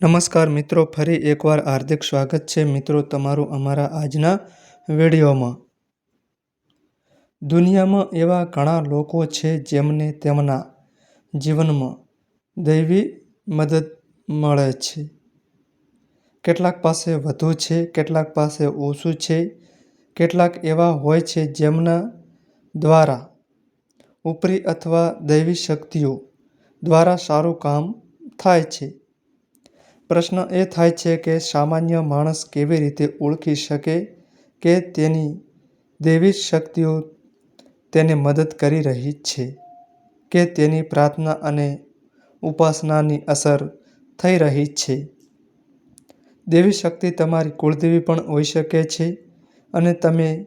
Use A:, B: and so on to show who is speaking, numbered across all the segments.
A: નમસ્કાર મિત્રો, ફરી એકવાર હાર્દિક સ્વાગત છે મિત્રો તમારું અમારા આજના વિડીયોમાં. દુનિયામાં એવા ઘણા લોકો છે જેમને તેમના જીવનમાં દૈવી મદદ મળે છે. કેટલાક પાસે વધુ છે, કેટલાક પાસે ઓછું છે, કેટલાક એવા હોય છે જેમના દ્વારા ઉપરી અથવા દૈવી શક્તિઓ દ્વારા સારું કામ થાય છે. પ્રશ્ન એ થાય છે કે સામાન્ય માણસ કેવી રીતે ઓળખી શકે કે તેની દૈવી શક્તિઓ તેને મદદ કરી રહી છે, કે તેની પ્રાર્થના અને ઉપાસનાની અસર થઈ રહી છે? દેવી શક્તિ તમારી કુળદેવી પણ હોઈ શકે છે અને તમે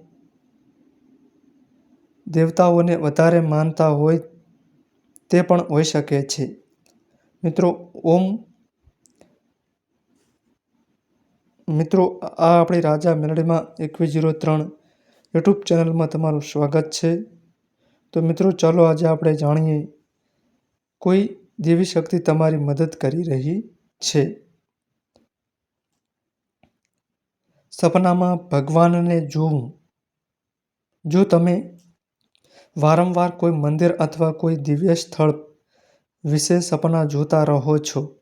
A: દેવતાઓને વધારે માનતા હોય તે પણ હોઈ શકે છે. મિત્રો, ઓમ મિત્રો, આ આપણી રાજા મેલડીમાં એકવીસ જીરો ત્રણ યુટ્યુબ ચેનલમાં તમારું સ્વાગત છે. તો મિત્રો, ચાલો આજે આપણે જાણીએ કોઈ દેવી શક્તિ તમારી મદદ કરી રહી છે. સપનામાં ભગવાનને જોવું. જો તમે વારંવાર કોઈ મંદિર અથવા કોઈ દિવ્ય સ્થળ વિશે સપના જોતા રહો છો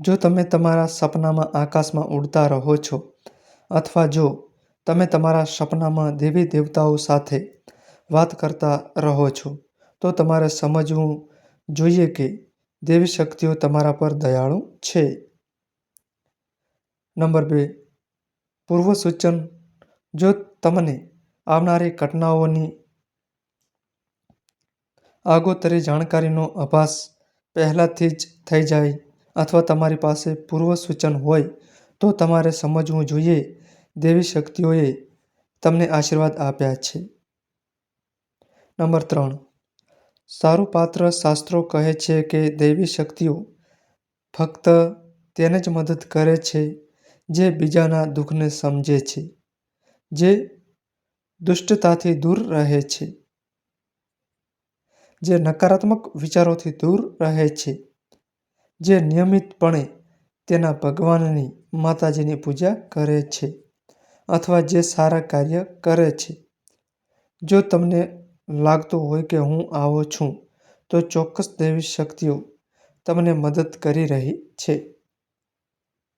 A: જો તમે તમારા સપનામાં આકાશમાં ઉડતા રહો છો, અથવા જો તમે તમારા સપનામાં દેવી દેવતાઓ સાથે વાત કરતા રહો છો, તો તમારે સમજવું જોઈએ કે દેવી શક્તિઓ તમારા પર દયાળુ છે. નંબર બે પૂર્વ સૂચન જો તમને આવનારી ઘટનાઓની આગોતરી જાણકારીનો અભાસ પહેલાંથી જ થઈ જાય અથવા તમારી પાસે પૂર્વ સૂચન હોય તો તમારે સમજવું જોઈએ. દેવી શક્તિઓએ તમને આશીર્વાદ આપ્યા છે. નંબર ત્રણ. સારું પાત્ર શાસ્ત્રો કહે છે કે દૈવી શક્તિઓ ફક્ત તેને જ મદદ કરે છે જે બીજાના દુઃખને સમજે છે, જે દુષ્ટતાથી દૂર રહે છે, જે નકારાત્મક વિચારોથી દૂર રહે છે. જે નિયમિતપણે તેના ભગવાનની માતાજીની પૂજા કરે છે અથવા જે સારા કાર્ય કરે છે. જો તમને લાગતું હોય કે હું આવો છું, તો ચોક્કસ દૈવી શક્તિઓ તમને મદદ કરી રહી છે.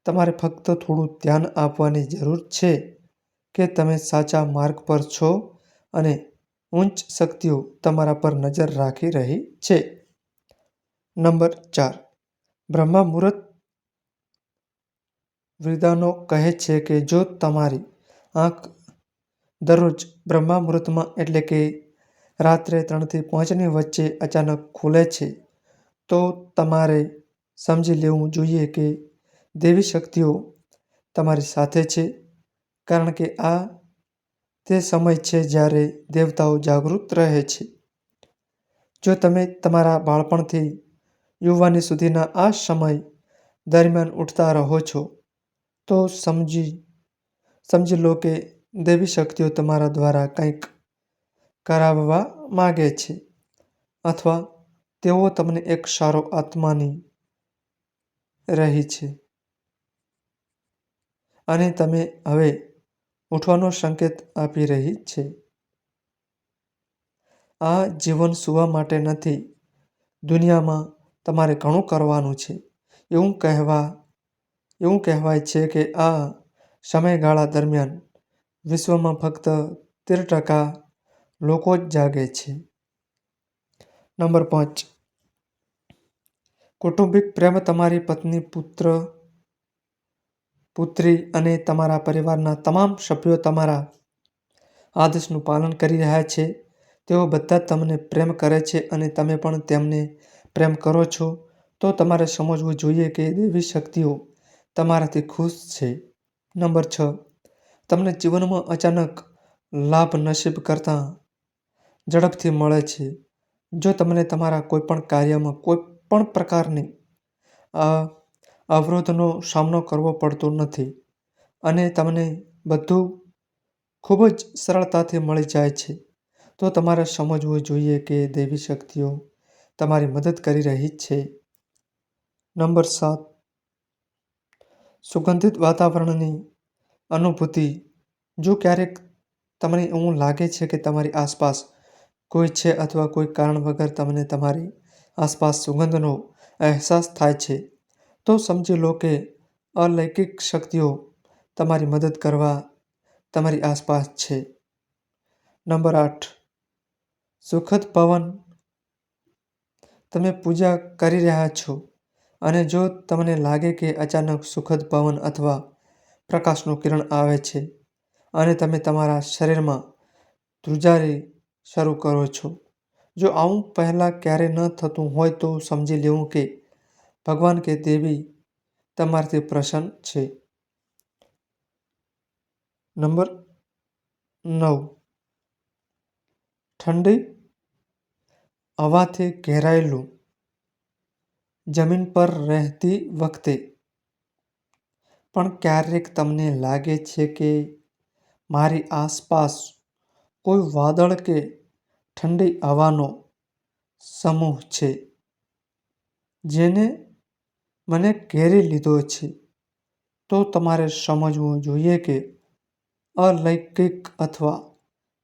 A: તમારે ફક્ત થોડું ધ્યાન આપવાની જરૂર છે કે તમે સાચા માર્ગ પર છો અને ઉચ્ચ શક્તિઓ તમારા પર નજર રાખી રહી છે. નંબર ચાર. બ્રહ્મા મુહૂર્ત વૃદ્ધાનો કહે છે કે જો તમારી આંખ દરરોજ બ્રહ્મા મુહૂર્તમાં એટલે કે રાત્રે ત્રણથી પાંચની વચ્ચે અચાનક ખુલે છે, તો તમારે સમજી લેવું જોઈએ કે દેવી શક્તિઓ તમારી સાથે છે, કારણ કે આ તે સમય છે જ્યારે દેવતાઓ જાગૃત રહે છે. જો તમે તમારા બાળપણથી યુવાની સુધીના આ સમય દરમિયાન ઉઠતા રહો છો, તો સમજી સમજી લો કે દેવી શક્તિઓ તમારા દ્વારા કંઈક કરાવવા માગે છે, અથવા તેઓ તમને એક સારો આત્માની રહી છે. અને તમે હવે ઉઠવાનો સંકેત આપી રહી છે. આ જીવન સુવા માટે નથી, દુનિયામાં તમારે ઘણું કરવાનું છે. એવું કહેવા, એવું કહેવાય છે કે આ સમયગાળા દરમિયાન વિશ્વમાં ફક્ત તેર ટકા લોકો જ જાગે છે. નંબર પાંચ. કૌટુંબિક પ્રેમ તમારી પત્ની, પુત્ર, પુત્રી અને તમારા પરિવારના તમામ સભ્યો તમારા આદેશનું પાલન કરી રહ્યા છે. તેઓ બધા તમને પ્રેમ કરે છે અને તમે પણ તેમને પ્રેમ કરો છો, તો તમારે સમજવું જોઈએ કે દેવી શક્તિઓ તમારાથી ખુશ છે. નંબર છ. તમને જીવનમાં અચાનક લાભ નસીબ કરતાં ઝડપથી મળે છે. જો તમને તમારા કોઈપણ કાર્યમાં કોઈ પણ પ્રકારની અવરોધનો સામનો કરવો પડતો નથી અને તમને બધું ખૂબ જ સરળતાથી મળી જાય છે, તો તમારે સમજવું જોઈએ કે દેવી શક્તિઓ તમારી મદદ કરી રહી છે. નંબર સાત. સુગંધિત વાતાવરણની અનુભૂતિ. જો ક્યારેક તમને એવું લાગે છે કે તમારી આસપાસ કોઈ છે અથવા કોઈ કારણ વગર તમને તમારી આસપાસ સુગંધનો અહેસાસ થાય છે, તો સમજી લો કે અલૌકિક શક્તિઓ તમારી મદદ કરવા તમારી આસપાસ છે. નંબર આઠ. સુખદ પવન તમે પૂજા કરી રહ્યા છો અને જો તમને લાગે કે અચાનક સુખદ પવન અથવા પ્રકાશનું કિરણ આવે છે અને તમે તમારા શરીરમાં ધ્રુજારી શરૂ કરો છો. જો આવું પહેલાં ક્યારેય ન થતું હોય તો સમજી લેવું કે ભગવાન કે દેવી તમારાથી પ્રસન્ન છે. નંબર નવ ઠંડી હવાથી ઘેરાયેલું જમીન પર રહેતી વખતે પણ ક્યારેક તમને લાગે છે કે મારી આસપાસ કોઈ વાદળ કે ઠંડી હવાનો સમૂહ છે જેને મને ઘેરી લીધો છે, તો તમારે સમજવું જોઈએ કે અલૌકિક અથવા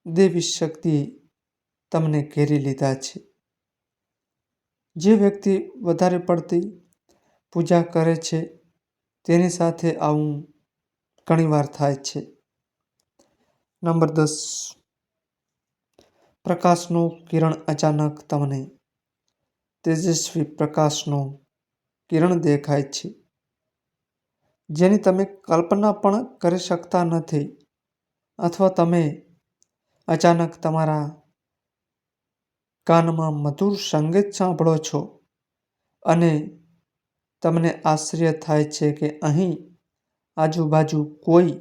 A: દેવી શક્તિએ તમને ઘેરી લીધા છે. જે વ્યક્તિ વધારે પડતી પૂજા કરે છે, તેની સાથે આવું ઘણીવાર થાય છે. નંબર દસ પ્રકાશનું કિરણ અચાનક તમને તેજસ્વી પ્રકાશનું કિરણ દેખાય છે જેની તમે કલ્પના પણ કરી શકતા નથી, અથવા તમે અચાનક તમારા કાનમાં મધુર સંગીત સાંભળો છો અને તમને આશ્ચર્ય થાય છે કે અહીં આજુબાજુ કોઈ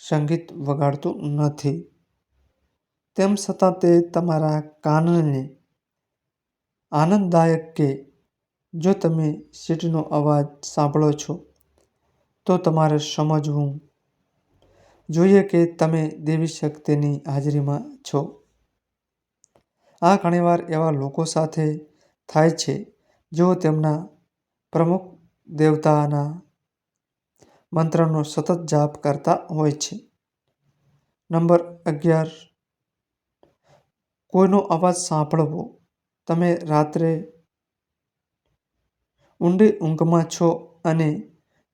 A: સંગીત વગાડતું નથી, તેમ છતાં તે તમારા કાનને આનંદદાયક કે જો તમે સીટનો અવાજ સાંભળો છો, તો તમારે સમજવું જોઈએ કે તમે દેવી શક્તિની હાજરીમાં છો. આ ઘણીવાર એવા લોકો સાથે થાય છે જેઓ તેમના પ્રમુખ દેવતાના મંત્રનો સતત જાપ કરતા હોય છે. નંબર અગિયાર. કોઈનો અવાજ સાંભળવો. તમે રાત્રે ઊંડી ઊંઘમાં છો અને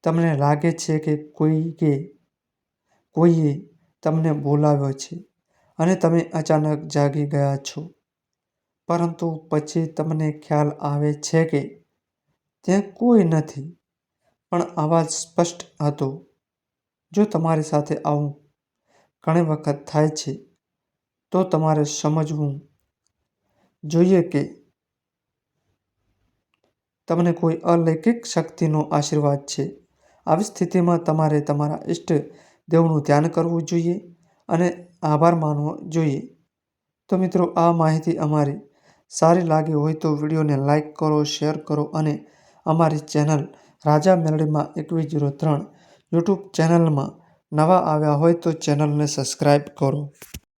A: તમને લાગે છે કે કોઈએ તમને બોલાવ્યો છે અને તમે અચાનક જાગી ગયા છો, પરંતુ પછી તમને ખ્યાલ આવે છે કે ત્યાં કોઈ નથી, પણ અવાજ સ્પષ્ટ હતો. જો તમારી સાથે આવું ઘણી વખત થાય છે, તો તમારે સમજવું જોઈએ કે તમને કોઈ અલૌકિક શક્તિનો આશીર્વાદ છે. આવી સ્થિતિમાં તમારે તમારા ઇષ્ટ દેવનું ધ્યાન કરવું જોઈએ અને આભાર માનવો જોઈએ. તો મિત્રો આ માહિતી અમારી સારી લાગી હોય તો વિડીયોને લાઇક કરો, શેર કરો અને અમારી ચેનલ રાજા મેલડીમાં એકવીસ ઝીરો ત્રણ યુટ્યુબ ચેનલમાં નવા આવ્યા હોય તો ચેનલને સબસ્ક્રાઇબ કરો.